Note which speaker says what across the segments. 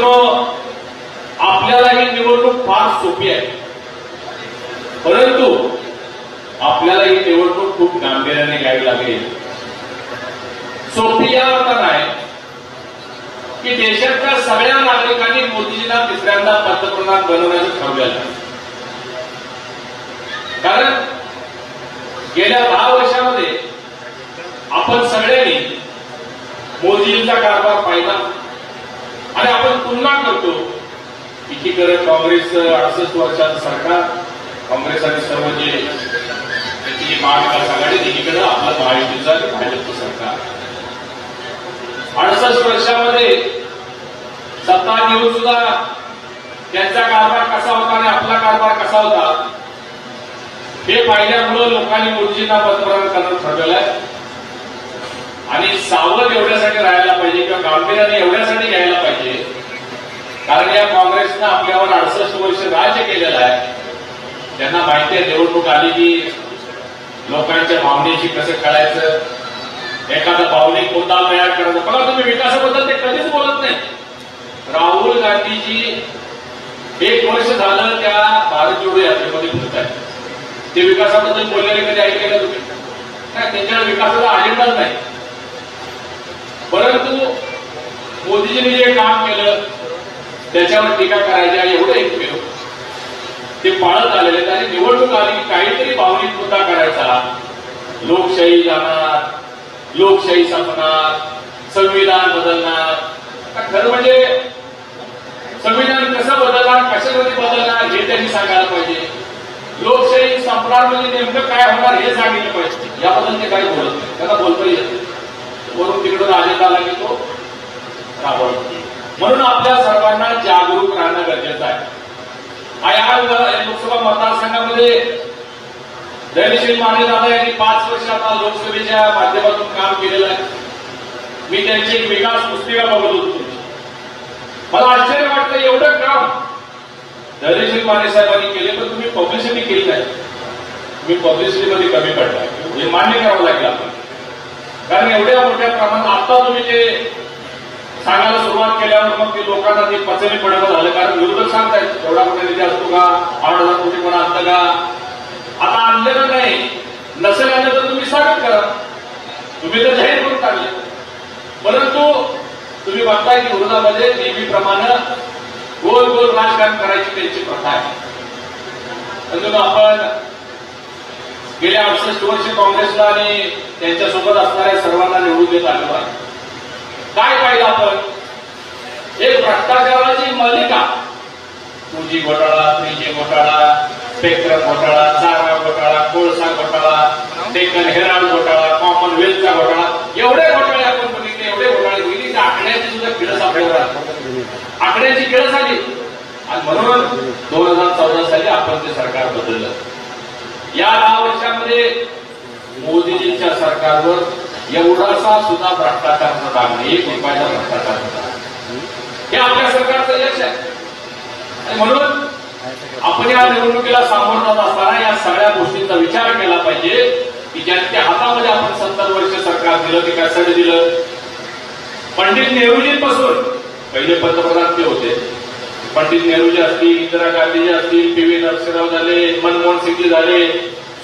Speaker 1: मित्रांनो आपल्याला ही निवडणूक फार सोपी आहे. परंतु आपल्याला ही निवडणूक खूप गांभीर्याने घ्यावी लागेल. सोपी या अर्थ नाही की देशातल्या सगळ्या नागरिकांनी मोदीजींना तिसऱ्यांदा पंतप्रधान बनवण्याचं ठरवलेलं आहे. कारण गेल्या दहा वर्षामध्ये आपण सगळ्यांनी मोदीजींचा कारभार पाहिला. आणि आपण पुन्हा करतो. एकीकडे काँग्रेस अडसष्ट वर्षाचं सरकार काँग्रेस आणि सर्व जे त्याची जी महाविकास आघाडी एकीकडे आपलं महायुतीचं आणि भाजपचं सरकार. अडसष्ट वर्षामध्ये सत्ता घेऊन सुद्धा त्यांचा कारभार कसा होता आणि आपला कारभार कसा होता हे पाहिल्यामुळं लोकांनी मोदीजींना पंतप्रधान करणं ठरवलं आहे आणि सावध एवढ्यासाठी राहायला पाहिजे किंवा गांभीर्याने एवढ्यासाठी घ्यायला पाहिजे. कारण या काँग्रेसनं आपल्यावर अडसष्ट वर्ष राज्य केलेलं आहे. त्यांना माहिती आहे निवडणूक आली की लोकांच्या भावनेशी कसं कळायचं एखादा भावनिक मुद्दा तयार करायचा. बघा तुम्ही विकासाबद्दल ते कधीच बोलत नाही. राहुल गांधीजी एक वर्ष झालं त्या भारत जोडो यात्रेमध्ये बोलत आहेत. ते विकासाबद्दल बोललेले कधी ऐकले का तुम्ही? त्यांच्या विकासाचा अजेंडाच नाही. परंतु मोदीजींनी जे काम केलं त्याच्यावर टीका करायच्या एवढं एकमेव ते पाळत आलेले आहेत. आणि निवडणूक आली की काहीतरी भावनिक मुद्दा करायचा. लोकशाही जाणार लोकशाही संपणार संविधान बदलणार. खरं म्हणजे संविधान कसं बदलणार कशामध्ये बदलणार हे त्यांनी सांगायला पाहिजे. लोकशाही संपणार म्हणजे नेमकं काय होणार हे सांगितलं पाहिजे. याबद्दल ते काही बोलत नाही. त्यांना बोलता येत नाही. वरून तिकडून आलेला आला की तो राबवतो म्हणून आपल्या सर्वांना जागरूक राहणं गरजेचं आहे. या लोकसभा मतदारसंघामध्ये धैर्यशील माने दादा यांनी पाच वर्ष आता लोकसभेच्या माध्यमातून काम केलेलं आहे. मी त्यांची एक विकास पुस्तिका बघत होतो. मला आश्चर्य वाटतं एवढं काम धैर्यशील माने साहेबांनी केले पण तुम्ही पब्लिसिटी केली नाही. तुम्ही पब्लिसिटीमध्ये कमी पडलाय हे म्हणजे मान्य करावं लागेल आपण कारण एवढ्या मोठ्या प्रमाणात आता तुम्ही ते सांगायला सुरुवात केल्यावर मग ते लोकांना ते पचनी पडणं झालं. कारण विरोधक सांगतायत एवढा मोठा निधी असतो का? आठ हजार कोटी पण आणतं का? आता आणलेलं नाही. नसेल आणलं तर तुम्ही स्वागत करा. तुम्ही तर जाहीर करून टाकले. परंतु तुम्ही बघताय की विरोधामध्ये नेहमीप्रमाणे गोल गोल राजकारण करायची त्यांची प्रथा आहे. आपण गेल्या अडसष्ट वर्ष काँग्रेसला आणि त्यांच्यासोबत असणाऱ्या सर्वांना निवडून देत आलो आहे. काय पाहिलं आपण? एक भ्रष्टाचाराची मालिका पूंजी घोटाळा त्रिजी घोटाळा स्पेक्ट्रम घोटाळा चारा घोटाळा कोळसा घोटाळा डेक्कन हेराल्ड घोटाळा कॉमनवेल्थचा घोटाळा एवढे घोटाळे आपण बघितले एवढे घोटाळे बघितले आकड्याची सुद्धा किळस आपल्यावर आकड्याची किळस आली. आणि म्हणून दोन हजार चौदा साली आपण ते सरकार बदललं. या दहा वर्षामध्ये मोदीजींच्या सरकारवर एवढासा सुद्धा भ्रष्टाचार दाग नाही. एक रुपयाचा भ्रष्टाचार होता हे आपल्या सरकारचं यश आहे. आणि म्हणून आपण या निवडणुकीला सामोरं जात असताना या सगळ्या गोष्टींचा विचार केला पाहिजे की ज्यांच्या हातामध्ये आपण सत्तर वर्ष सरकार दिलं ते कशासाठी दिलं? पंडित नेहरूजींपासून. पहिले पंतप्रधान ते होते. पंडित नेहरूजी असतील इंदिरा गांधीजी असतील पी. अक्षरराव झाले मनमोहन सिंगजी झाले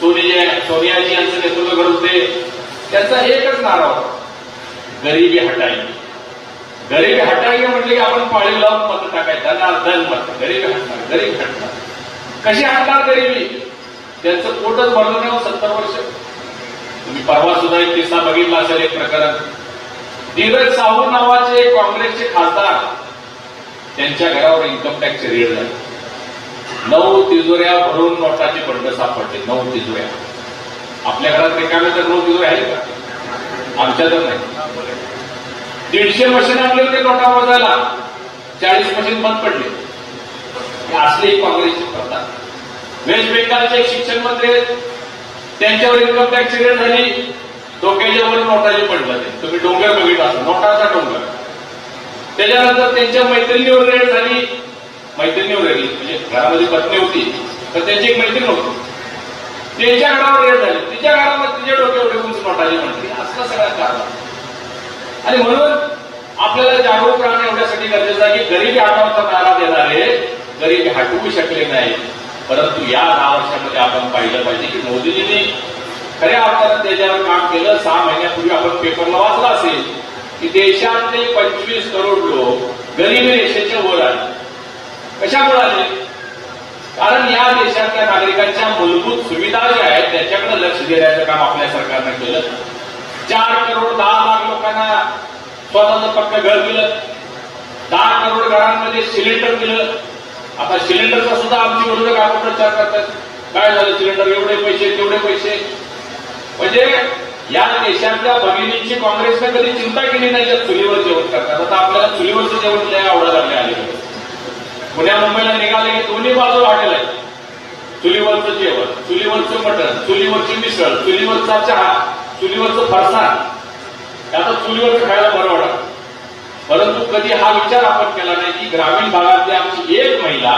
Speaker 1: सोनिया सोनियाजी यांचं नेतृत्व घडत होते. त्यांचा एकच नारा होता. गरिबी हटाई. गरिबी हटाई म्हटले की आपण पाळीव लावून मत टाकायचं. धन धन मत. गरिबी हटणार गरीब हटणार. कशी हटणार गरिबी? त्यांचं पोटच भरलं नाही हो सत्तर वर्ष. तुम्ही परवा सुद्धा एक किस्सा बघितला असेल एक प्रकरण. धीरज साहू नावाचे काँग्रेसचे खासदार त्यांच्या घरावर इन्कम टॅक्सचे रेड झाले. नऊ तिजोऱ्या भरून नोटाचे बंड सापडले नऊ तिजोऱ्या. आपल्या घरात रिकाम्या तर नऊ तिजोऱ्या आहेत का? आमच्या तर नाही. दीडशे मशीन आणले होते नोटा मोजायला. चाळीस मशीन बंद पडले. असले काँग्रेसची करतात वेस्ट बेंगालचे शिक्षण मंत्री त्यांच्यावर इन्कम टॅक्स रेट झाली. डोक्याच्या वर नोटाचे पडलं ते तुम्ही डोंगर बघितला असं नोटाचा डोंगर. त्याच्यानंतर त्यांच्या मैत्रिणीवर रेट झाली. मैत्रिणीवर रेट म्हणजे घरामध्ये पत्नी होती तर त्यांची एक मैत्रीण होती. त्यांच्या घरावर रेड झाली. तिच्या घरामध्ये तिच्या डोक्यावर ठेवून नोटाची म्हणते असला सगळा कारण. आणि म्हणून आपल्याला जागरूक राहणं एवढ्यासाठी गरजेचं आहे की गरीबी हटवचा नारा देणारे गरिबी हटवू शकले नाही. परंतु या दहा वर्षामध्ये आपण पाहिलं पाहिजे की मोदीजींनी खऱ्या अर्थानं त्याच्यावर काम केलं. सहा महिन्यापूर्वी आपण पेपरला वाचलं असेल की देशातले पंचवीस करोड लोक गरीबी रेषेच्या वर आले कशामुळे? आले कारण या देशातल्या नागरिकांच्या मूलभूत सुविधा ज्या आहेत त्याच्याकडे लक्ष देण्याचं काम आपल्या सरकारनं केलं. चार करोड दहा लाख लोकांना स्वतःचं पक्क घर दिलं. दहा करोड घरांमध्ये सिलेंडर दिलं. आता सिलेंडरचा सुद्धा आमची विरोधक आपण प्रचार करतात. काय झालं सिलेंडर? एवढे पैसे तेवढे पैसे. म्हणजे या देशातल्या भगिनींची काँग्रेसनं कधी चिंता केली नाही या चुलीवर जेवण करतात. आता आपल्याला चुलीवरचं जेवण लय आवडायला लागले आले पुण्या मुंबईला निघाले की दोन्ही बाजूला हॉटेल आहेत चुलीवरचं जेवण चुलीवरचं मटण चुलीवरची मिसळ चुलीवरचा चहा चुलीवरचं फरसाण. आता चुलीवरचं खायला बरं वाटत. परंतु कधी हा विचार आपण केला नाही की ग्रामीण भागातली आमची एक महिला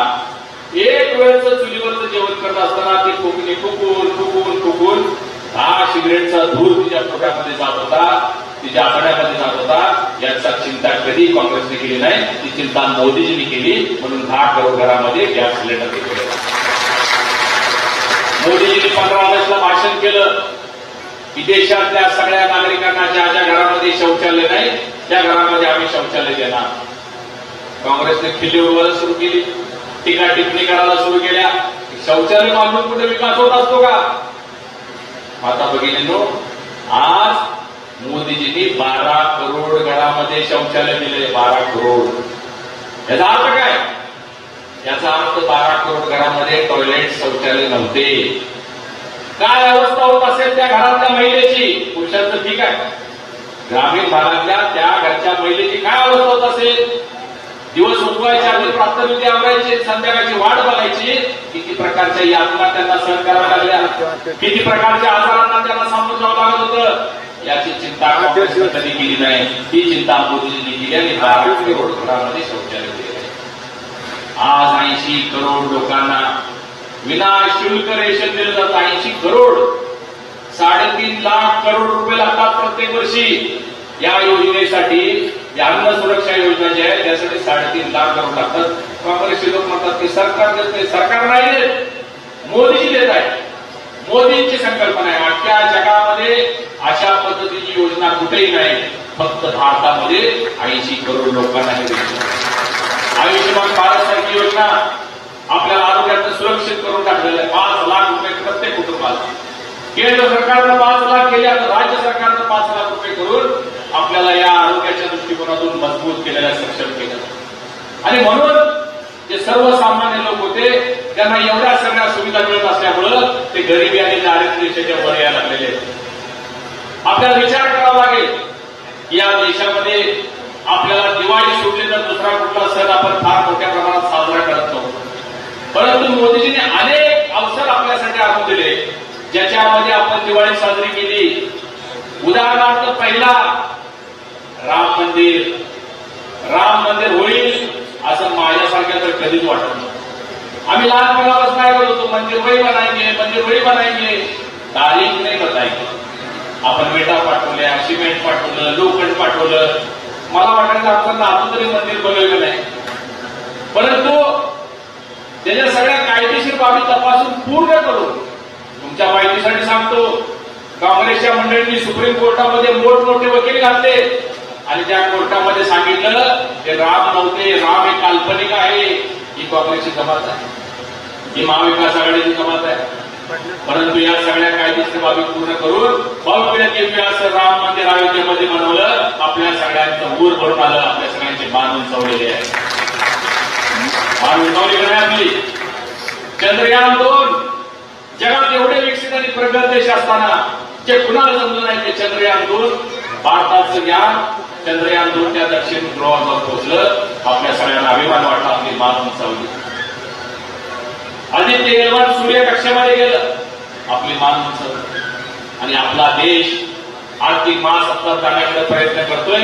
Speaker 1: एक वेळचं चुलीवरचं जेवण करत असताना ती कोकणी फुकून फुकून फुकून हा सिगरेटचा धूर तिच्या पोटामध्ये जात होता. तिच्या आघाड्यामध्ये जात होता याचा चिंता कधी काँग्रेसने केली नाही ती चिंता मोदीजींनी केली म्हणून दहा करोड घरामध्ये गॅस सिलेंडर घेतले. मोदीजींनी पंधरा ऑगस्टला भाषण केलं. की देशातल्या सगळ्या नागरिकांना ज्या ज्या घरामध्ये शौचालय नाही त्या घरामध्ये आम्ही शौचालय देणार. काँग्रेसने खिल्ली उडवायला सुरू केली. टीका टिप्पणी करायला सुरू केल्या. शौचालय बांधून कुठे विकास होत असतो का? आता भगिनींनो आज मोदीजींनी बारा करोड घरामध्ये शौचालय दिले बारा करोड. याचा अर्थ काय? याचा अर्थ बारा करोड घरामध्ये टॉयलेट शौचालय नव्हते. काय अवस्था होत असेल त्या घरातल्या महिलेची? पुरुषांचं ठीक आहे. ग्रामीण भागातल्या त्या घरच्या महिलेची काय अवस्था होत असेल? दिवस उगवायच्या आधी प्रातःविधी आवरायचे संध्याकाळची वाट बघायची. किती प्रकारच्या यातना त्यांना सहन कराव्या लागल्या? किती प्रकारच्या आजारांना त्यांना सामोरं जावं लागत होतं? याची चिंता कधी केली नाही ही चिंता मोदीजींनी केली आणि बारा करोड घरामध्ये शौचालय दिले. आज ऐंशी करोड लोकांना विना शुल्क रेशन दिलं जात ऐंशी करोड साडेतीन लाख करोड रुपये लागतात प्रत्येक वर्षी. या योजनेसाठी या अन्न सुरक्षा योजना जी आहे त्यासाठी साडेतीन लाख करोड लागतात. काँग्रेसचे लोक म्हणतात की सरकार देत नाही. सरकार नाही देत. मोदीजी देत आहे मोदींची संकल्पना आहे. आजच्या जगामध्ये अशा पद्धतीची योजना कुठेही नाही. फक्त भारतामध्ये ऐंशी करोड लोकांना हे आयुष्यमान भारत सारखी योजना आपल्याला आरोग्याचं सुरक्षित करून टाकलेलं आहे. पाच लाख रुपये प्रत्येक कुटुंबाला. केंद्र सरकारनं पाच लाख केले आता राज्य सरकारनं पाच लाख रुपये करून आपल्याला या आरोग्याच्या दृष्टिकोनातून मजबूत केलेल्या सक्षम केलं आणि म्हणून जे सर्वसामान्य लोक होते त्यांना एवढ्या सगळ्या सुविधा मिळत असल्यामुळं ते गरिबी आणि दारिद्र्य वर यायला लागलेले आहेत. आपल्याला विचार करावा लागेल या देशामध्ये आपल्याला दिवाळी सोडली तर दुसरा कुठला सण आपण फार मोठ्या प्रमाणात साजरा करत नव्हतो. परंतु मोदीजीने अनेक अवसर आपल्यासाठी आणून दिले ज्याच्यामध्ये आपण दिवाळी साजरी केली. उदाहरणार्थ पहिला राम मंदिर. राम मंदिर होईल असं माझ्यासारख्या तर कधीच वाटत नव्हतं आम्ही लहानपणापासून काय करत होतो? मंदिर वही बनायचे मंदिर वही बनायचे. तारीख नाही बतायची. आपण विटा पाठवल्या सिमेंट पाठवलं लोखंड पाठवलं. मला वाटायचं आपण अजून तरी मंदिर बनवलं नाही परंतु त्याच्या सगळ्या कायदेशीर बाबी तपासून पूर्ण करून तुमच्या माहितीसाठी सांगतो काँग्रेसच्या मंडळींनी सुप्रीम कोर्टामध्ये मोठमोठे वकील घातले. आणि त्या कोर्टामध्ये सांगितलं ते राम नव्हते राम हे आहे ही काँग्रेसची जमात आहे. ही महाविकास आघाडीची जमात आहे. परंतु या सगळ्या कायदेशीर बाबी पूर्ण करून भव्य दिव्य असं राम मंदिर अयोध्येमध्ये बनवलं आपल्या सगळ्यांचं ऊर भरून आलं आपल्या सगळ्यांचे मान उंचवलेले आहे मान उंचावली का नाही आपली. चंद्रयान दोन. जगात एवढे विकसित आणि प्रगत देश असताना जे कुणाला समजून नाही ते चंद्रयान दोन. भारताचं ज्ञान चंद्रयान दोनच्या दक्षिण ध्रुवावर पोहोचलं. आपल्या सगळ्यांना अभिमान वाटला आपली मान उंचावली. आदित्य एलवान सूर्य कक्षेमध्ये गेलं. आपली मान उंचावली. आणि आपला देश आर्थिक महासत्ता जाण्याकडे प्रयत्न करतोय.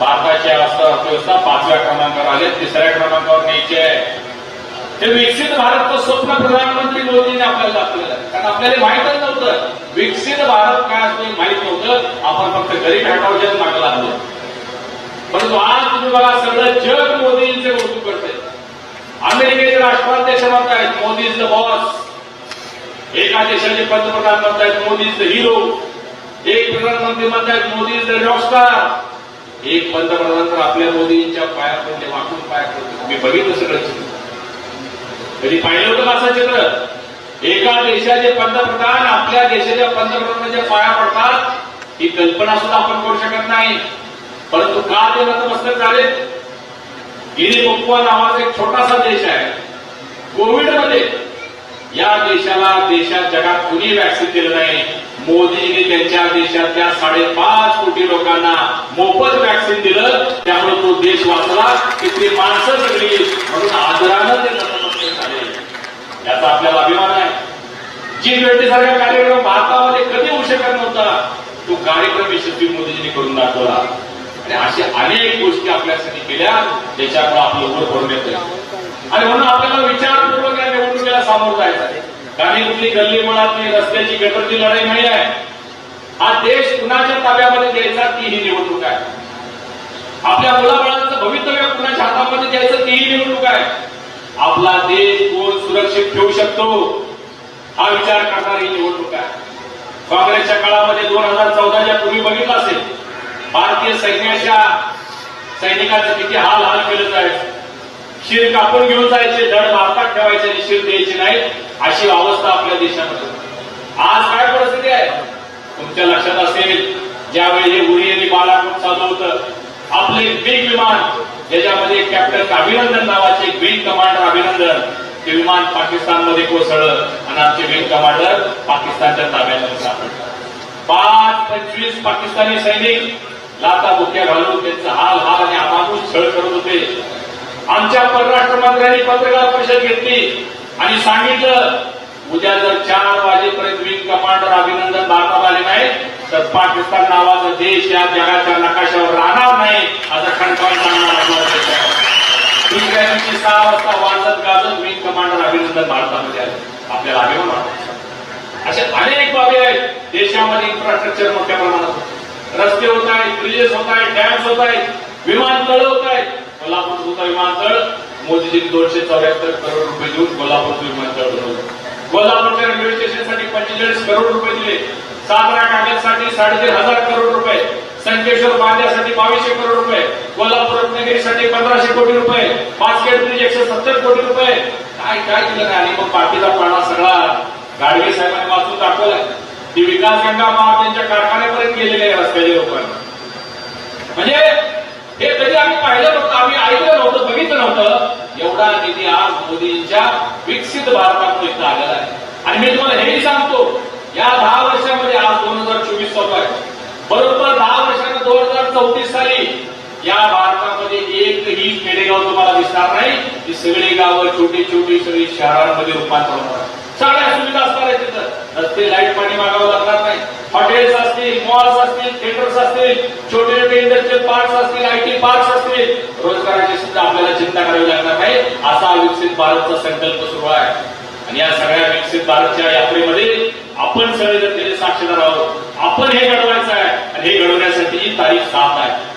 Speaker 1: भारताची अर्थव्यवस्था पाचव्या क्रमांकावर आले. तिसऱ्या क्रमांकावर न्यायची आहे. हे विकसित भारतचं स्वप्न प्रधानमंत्री मोदींनी आपल्याला दाखवलेलं आहे. कारण आपल्याला माहितच नव्हतं. विकसित भारत काय असतो माहीत नव्हतं. आपण फक्त गरीब हटावच्याच मागे लागलो. परंतु आज तुम्ही बघा सगळं जग मोदींचे कौतुक करते अमेरिकेचे राष्ट्राध्यक्ष म्हणतायत मोदी इज द बॉस एका देशाचे पंतप्रधान म्हणतायत मोदी इज द हिरो एक प्रधानमंत्री म्हणतायत मोदी इज द रॉकस्टार एक पंतप्रधान तर आपल्या मोदींच्या पाया पडले वाकून पाया पडले मी बघितलं सगळं चित्र? कधी पाहिलं होतं का असं चित्र? एका देशाचे पंतप्रधान आपल्या देशाच्या पंतप्रधानाच्या पाया पडतात ही कल्पना सुद्धा आपण करू शकत नाही. परंतु का ते नतमस्तक झाले. गिरी पप्पा नावाचा एक छोटासा देश आहे. कोविडमध्ये या देशाला देशात जगात कुणी वॅक्सिन दिलं नाही. मोदीने त्यांच्या देशातल्या साडेपाच कोटी लोकांना मोफत वॅक्सिन दिलं. त्यामुळे तो देश वाचला. तिथली माणसं सगळी म्हणून आदरानं ते नतमस्तक झाले. याचा आपल्याला अभिमान आहे. जी ट्वेंटी सारखा कार्यक्रम भारतामध्ये कधी होऊ शकत नव्हता? तो कार्यक्रम यशस्वी मोदीजींनी करून दाखवला. आणि अशा अनेक गोष्टी आपल्यासाठी केल्या ज्याच्यामुळे आपलं वर पडून येतोय आणि म्हणून आपल्याला विचारपूर्वक या निवडणुकीला सामोरं जायचं आहे. काही कुठली गल्ली मुळातली रस्त्याची गटरची लढाई नाही आहे. हा देश कुणाच्या ताब्यामध्ये द्यायचा ती ही निवडणूक आहे. आपल्या मुलाबाळांचं भवितव्य कुणाच्या हातामध्ये द्यायचं ती ही निवडणूक आहे. आपला देश कोण सुरक्षित ठेवू शकतो हा विचार करणारी निवडणूक आहे. काँग्रेसच्या काळामध्ये दोन हजार चौदाच्या पूर्वी बघितलं असेल. भारतीय सैन्याच्या सैनिकांचं किती हाल हाल केलं जायचं शिर कापून घेऊन जायचे धड भारतात ठेवायचे आणि शिर द्यायची नाही अशी अवस्था आपल्या देशामध्ये. आज काय परिस्थिती आहे? तुमच्या लक्षात असेल ज्यावेळी हे उरी आणि बालाकोट चालू होतं आपले बिग विमान ज्याच्यामध्ये कॅप्टन अभिनंदन नावाचे विंग कमांडर अभिनंदन ते विमान पाकिस्तानमध्ये कोसळलं आणि आमचे विंग कमांडर पाकिस्तानच्या ताब्यात सापडलं. पाच पंचवीस पाकिस्तानी सैनिक लाता बुक्या घालून त्यांचा हाल हाल आणि अमानुष छळ करत होते. आमच्या परराष्ट्र मंत्र्यांनी पत्रकार परिषद घेतली आणि सांगितलं उद्या जर चार वाजेपर्यंत विंग कमांडर अभिनंदन भारतात आले नाही तर पाकिस्तान नावाचा देश या जगाच्या नकाशावर राहणार नाही असं खणकावून सांगणार दुसऱ्या दिवशी सहा वाजता वाजत गाजत विंग कमांडर अभिनंदन भारतामध्ये आले. आपल्याला अभिमान वाटत. अशा अनेक बाबी आहेत. देशामध्ये इन्फ्रास्ट्रक्चर मोठ्या प्रमाणात होतं. रस्ते होत आहेत ब्रिजेस होत आहेत डॅम्स होत आहेत विमानतळ होत आहेत. कोल्हापूर विमानतळ मोदीजी दोनशे चौऱ्याहत्तर करोड रुपये देऊन कोल्हापूरचं विमानतळ बनवलं. कोल्हापूरच्या रेल्वे स्टेशनसाठी पंचेचाळीस करोड रुपये दिले. सातारा कागदसाठी साडेतीन हजार करोड रुपये. संकेश्वर बांधण्यासाठी बावीसशे करोड रुपये. कोल्हापूर रत्नागिरीसाठी पंधराशे कोटी रुपये. बास्केट ब्रिज एकशे सत्तर कोटी रुपये. काय काय दिलं नाही? आणि मग बाकीचा पाडा सगळा गाडगे साहेबांनी वाचून दाखवलाय. ती विकास गंगा महाराज यांच्या आहे रस्त्याच्या लोकांना म्हणजे हे कधी आम्ही पाहिलं नव्हतं आम्ही ऐकलं नव्हतं बघितलं नव्हतं. एवढा निधी आज मोदींच्या विकसित भारतापर्यंत आलेला आहे. आणि मी तुम्हाला हेही सांगतो या दहा वर्षामध्ये आज दोन हजार चोवीस चालू आहे. बरोबर दहा वर्षाने दोन हजार चौतीस साली या भारतामध्ये एकही खेडेगाव तुम्हाला दिसणार नाही ही सगळी गावं छोटी छोटी सगळी शहरांमध्ये रूपांतर होणार. सगळ्या सुविधा असणार आहेत तिथं. रस्ते लाइट पाणी मागावं लागणार नाही हॉटेल्स असतील मॉल्स असतील थिएटर्स असतील छोटे छोटे इंडस्ट्रियल पार्क्स असतील आय टी पार्क्स असतील रोजगाराची सुद्धा आपल्याला चिंता करावी लागणार नाही असा विकसित भारतचा संकल्प सुरू आहे. आणि या सगळ्या विकसित भारतच्या यात्रेमध्ये आपण सगळे जर त्याचे साक्षीदार आहोत. आपण हे घडवायचं आहे आणि हे घडवण्यासाठी ही तारीख सात आहे.